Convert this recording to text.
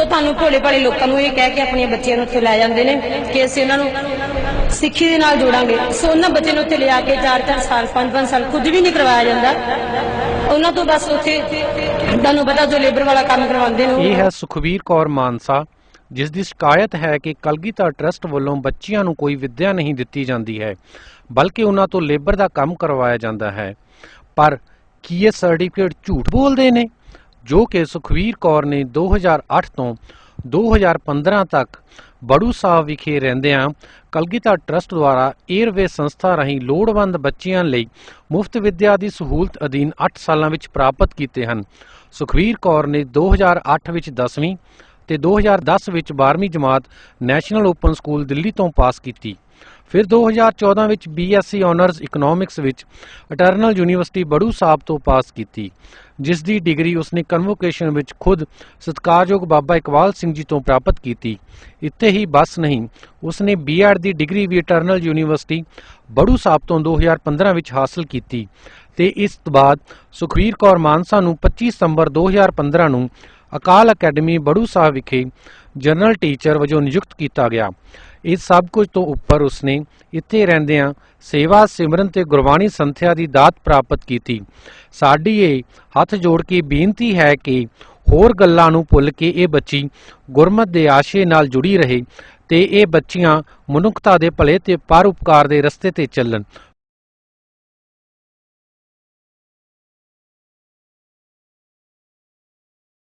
ਤਾਂ ਤੁਹਾਨੂੰ ਭੋਲੇ ਭਾਲੇ ਲੋਕਾਂ ਨੂੰ ਇਹ ਕਹਿ ਕੇ ਆਪਣੀਆਂ ਬੱਚੀਆਂ ਨੂੰ ਉੱਥੇ ਲੈ ਜਾਂਦੇ ਨੇ ਕਿ ਅਸੀਂ ਉਹਨਾਂ ਨੂੰ ਸਿੱਖੀ ਦੇ ਨਾਲ ਜੋੜਾਂਗੇ। ਸੋ ਉਹਨਾਂ ਬੱਚੇ ਨੂੰ ਉੱਥੇ ਲਿਆ ਕੇ 4-4 ਸਾਲ 5-5 ਸਾਲ ਕੁਝ ਵੀ ਨਹੀਂ ਕਰਵਾਇਆ ਜਾਂਦਾ। ਉਹਨਾਂ ਤੋਂ ਬਸ ਉੱਥੇ ਤੁਹਾਨੂੰ ਪਤਾ ਜੋ ਲੇਬਰ ਵਾਲਾ ਕੰਮ ਕਰਵਾਉਂਦੇ ਨੇ ਇਹ ਹੈ ਸੁਖਵੀਰ ਕੌਰ ਮਾਨਸਾ, ਜਿਸ ਦੀ ਸ਼ਿਕਾਇਤ ਹੈ ਕਿ ਕਲਗੀਧਰ ਟਰਸਟ ਵੱਲੋਂ ਬੱਚਿਆਂ ਨੂੰ ਕੋਈ ਵਿੱਦਿਆ ਨਹੀਂ ਦਿੱਤੀ ਜਾਂਦੀ ਹੈ, ਬਲਕਿ ਉਹਨਾਂ ਤੋਂ ਲੇਬਰ ਦਾ ਕੰਮ ਕਰਵਾਇਆ ਜਾਂਦਾ ਹੈ। ਪਰ ਕੀ ਇਹ ਸਰਟੀਫਿਕੇਟ ਝੂਠ ਬੋਲਦੇ ਨੇ? ਜੋ ਕਿ ਸੁਖਵੀਰ ਕੌਰ ਨੇ 2008 ਤੋਂ 2015 ਤੱਕ ਬੜੂ ਸਾਹਿਬ ਵਿਖੇ ਰਹਿੰਦਿਆਂ ਕਲਗੀਧਰ ਟਰਸਟ ਦੁਆਰਾ 에ਅਰਵੇ ਸੰਸਥਾ ਰਾਹੀਂ ਲੋੜਵੰਦ ਬੱਚਿਆਂ ਲਈ ਮੁਫਤ ਵਿੱਦਿਆ ਦੀ ਸਹੂਲਤ ਅਧੀਨ 8 ਸਾਲਾਂ ਵਿੱਚ ਪ੍ਰਾਪਤ ਕੀਤੇ ਹਨ। ਸੁਖਵੀਰ ਕੌਰ ਨੇ 2008 ਵਿੱਚ 10ਵੀਂ ਤੇ 2010 ਵਿੱਚ 12ਵੀਂ ਜਮਾਤ ਨੈਸ਼ਨਲ ਓਪਨ ਸਕੂਲ ਦਿੱਲੀ ਤੋਂ ਪਾਸ ਕੀਤੀ। ਫਿਰ 2014 ਵਿੱਚ ਬੀਐਸਸੀ ਆਨਰਜ਼ ਇਕਨੋਮਿਕਸ ਵਿੱਚ ਅਟਰਨਲ ਯੂਨੀਵਰਸਿਟੀ ਬੜੂ ਸਾਹਿਬ ਤੋਂ ਪਾਸ ਕੀਤੀ ਜਿਸ ਦੀ ਡਿਗਰੀ ਉਸਨੇ ਕਨਵੋਕੇਸ਼ਨ ਵਿੱਚ ਖੁਦ ਸਤਿਕਾਰਯੋਗ ਬਾਬਾ ਇਕਬਾਲ ਸਿੰਘ ਜੀ ਤੋਂ ਪ੍ਰਾਪਤ ਕੀਤੀ। ਇੱਥੇ ਹੀ ਬਸ ਨਹੀਂ, ਉਸਨੇ ਬੀਐਡ ਦੀ ਡਿਗਰੀ ਵੀ ਅਟਰਨਲ ਯੂਨੀਵਰਸਿਟੀ ਬੜੂ ਸਾਹਿਬ ਤੋਂ 2015 ਵਿੱਚ ਹਾਸਲ ਕੀਤੀ ਤੇ ਇਸ ਤੋਂ ਬਾਅਦ ਸੁਖਵੀਰ ਕੌਰ ਮਾਨਸਾ ਨੂੰ 25 ਸਤੰਬਰ 2015 ਨੂੰ ਅਕਾਲ ਅਕੈਡਮੀ ਬੜੂ ਸਾਹਿਬ ਵਿਖੇ ਜਨਰਲ ਟੀਚਰ ਵਜੋਂ ਨਿਯੁਕਤ ਕੀਤਾ ਗਿਆ। ਇਹ ਸਭ ਕੁਝ ਤੋਂ ਉੱਪਰ ਉਸਨੇ ਇੱਥੇ ਰਹਿੰਦਿਆਂ ਸੇਵਾ ਸਿਮਰਨ ਤੇ ਗੁਰਬਾਣੀ ਸੰਥਿਆ ਦੀ ਦਾਤ ਪ੍ਰਾਪਤ ਕੀਤੀ। ਸਾਡੀ ਇਹ ਹੱਥ ਜੋੜ ਕੇ ਬੇਨਤੀ ਹੈ ਕਿ ਹੋਰ ਗੱਲਾਂ ਨੂੰ ਭੁੱਲ ਕੇ ਇਹ ਬੱਚੀ ਗੁਰਮਤ ਦੇ ਆਸ਼ੇ ਨਾਲ ਜੁੜੀ ਰਹੇ ਤੇ ਇਹ ਬੱਚੀਆਂ ਮਨੁੱਖਤਾ ਦੇ ਭਲੇ ਤੇ ਪਰਉਪਕਾਰ ਦੇ ਰਸਤੇ ਤੇ ਚੱਲਣ।